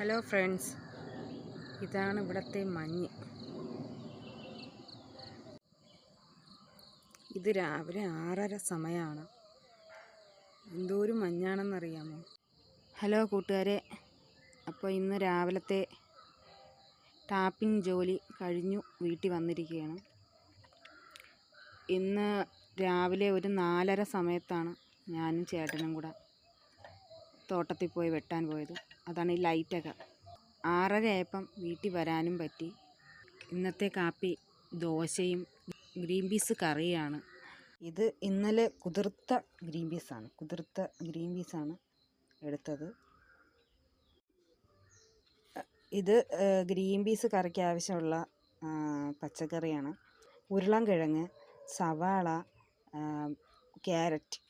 Hello friends ഇതാണ് ഇവിടുത്തെ മഞ്ഞ്. ഇത് രാവിലെ ആറര സമയമാണ് എന്തോരം മഞ്ഞാണെന്നറിയാമോ? ഹലോ കൂട്ടുകാരെ അപ്പോൾ ഇന്ന് രാവിലത്തെ ടാപ്പിംഗ് ജോലി കഴിഞ്ഞു വീട്ടിൽ വന്നിരിക്കുകയാണ്. ഇന്ന് രാവിലെ ഒരു നാലര സമയത്താണ് ഞാനും ചേട്ടനും കൂടെ തോട്ടത്തിൽ പോയി വെട്ടാൻ പോയത്. അതാണ് ഈ ലൈറ്റൊക്കെ. ആറര ആയപ്പം വീട്ടിൽ വരാനും പറ്റി. ഇന്നത്തെ കാപ്പി ദോശയും ഗ്രീൻ പീസ് കറിയാണ്. ഇത് ഇന്നലെ കുതിർത്ത ഗ്രീൻ പീസാണ്. കുതിർത്ത ഗ്രീൻ പീസാണ് എടുത്തത്. ഇത് ഗ്രീൻ പീസ് കറിക്ക് ആവശ്യമുള്ള പച്ചക്കറിയാണ് പച്ചക്കറിയാണ്. ഉരുളൻകിഴങ്ങ് സവാള ക്യാരറ്റ്.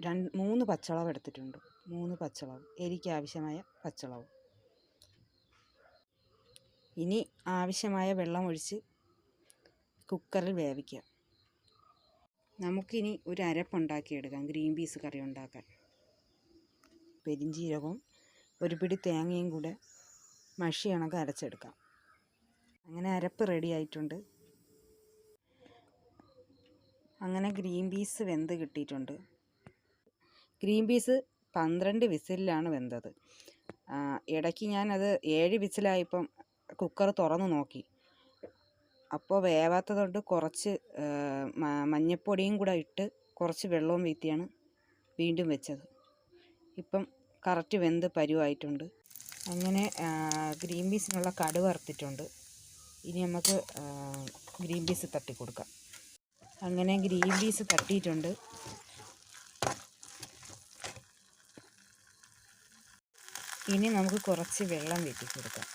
രണ്ട് മൂന്ന് പച്ചളവ് എടുത്തിട്ടുണ്ട്. മൂന്ന് പച്ചളവ്. എരിക്ക് ആവശ്യമായ പച്ചളവ്. ഇനി ആവശ്യമായ വെള്ളം ഒഴിച്ച് കുക്കറിൽ വേവിക്കുക നമുക്കിനി ഒരു അരപ്പുണ്ടാക്കിയെടുക്കാം ഗ്രീൻ പീസ് കറി ഉണ്ടാക്കാൻ. പെരിഞ്ചീരകവും ഒരു പിടി തേങ്ങയും കൂടെ മഷി കണക്ക് അരച്ചെടുക്കാം. അങ്ങനെ അരപ്പ് റെഡി ആയിട്ടുണ്ട്. അങ്ങനെ ഗ്രീൻ പീസ് വെന്ത് കിട്ടിയിട്ടുണ്ട്. ഗ്രീൻ പീസ് പന്ത്രണ്ട് വിസിലിലാണ് വെന്തത്. ഇടയ്ക്ക് ഞാനത് ഏഴ് വിസിലായപ്പം കുക്കർ തുറന്ന് നോക്കി. അപ്പോൾ വേവാത്തതുകൊണ്ട് കുറച്ച് മഞ്ഞപ്പൊടിയും കൂടെ ഇട്ട് കുറച്ച് വെള്ളവും വീത്തിയാണ് വീണ്ടും വെച്ചത്. ഇപ്പം കറക്റ്റ് വെന്ത് പരുവായിട്ടുണ്ട്. അങ്ങനെ ഗ്രീൻ പീസിനുള്ള കടു വറുത്തിട്ടുണ്ട്. ഇനി നമുക്ക് ഗ്രീൻ പീസ് തട്ടി കൊടുക്കാം അങ്ങനെ ഗ്രീൻ പീസ് തട്ടിയിട്ടുണ്ട്. ഇനി നമുക്ക് കുറച്ച് വെള്ളം വീട്ടി കൊടുക്കാം.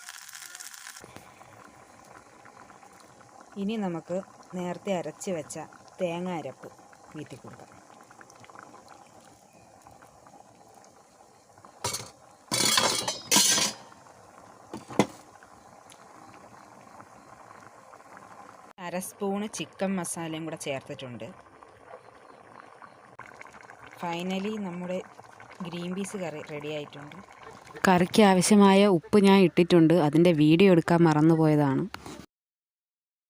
ഇനി നമുക്ക് നേരത്തെ അരച്ച് വെച്ച തേങ്ങ അരപ്പ് വീട്ടി കൊടുക്കാം. അര സ്പൂണ് ചിക്കൻ മസാലയും കൂടെ ചേർത്തിട്ടുണ്ട്. ഫൈനലി നമ്മുടെ ഗ്രീൻ പീസ് കറി റെഡി ആയിട്ടുണ്ട്. കറിക്ക് ആവശ്യമായ ഉപ്പ് ഞാൻ ഇട്ടിട്ടുണ്ട്. അതിന്റെ വീഡിയോ എടുക്കാൻ മറന്നുപോയതാണ്.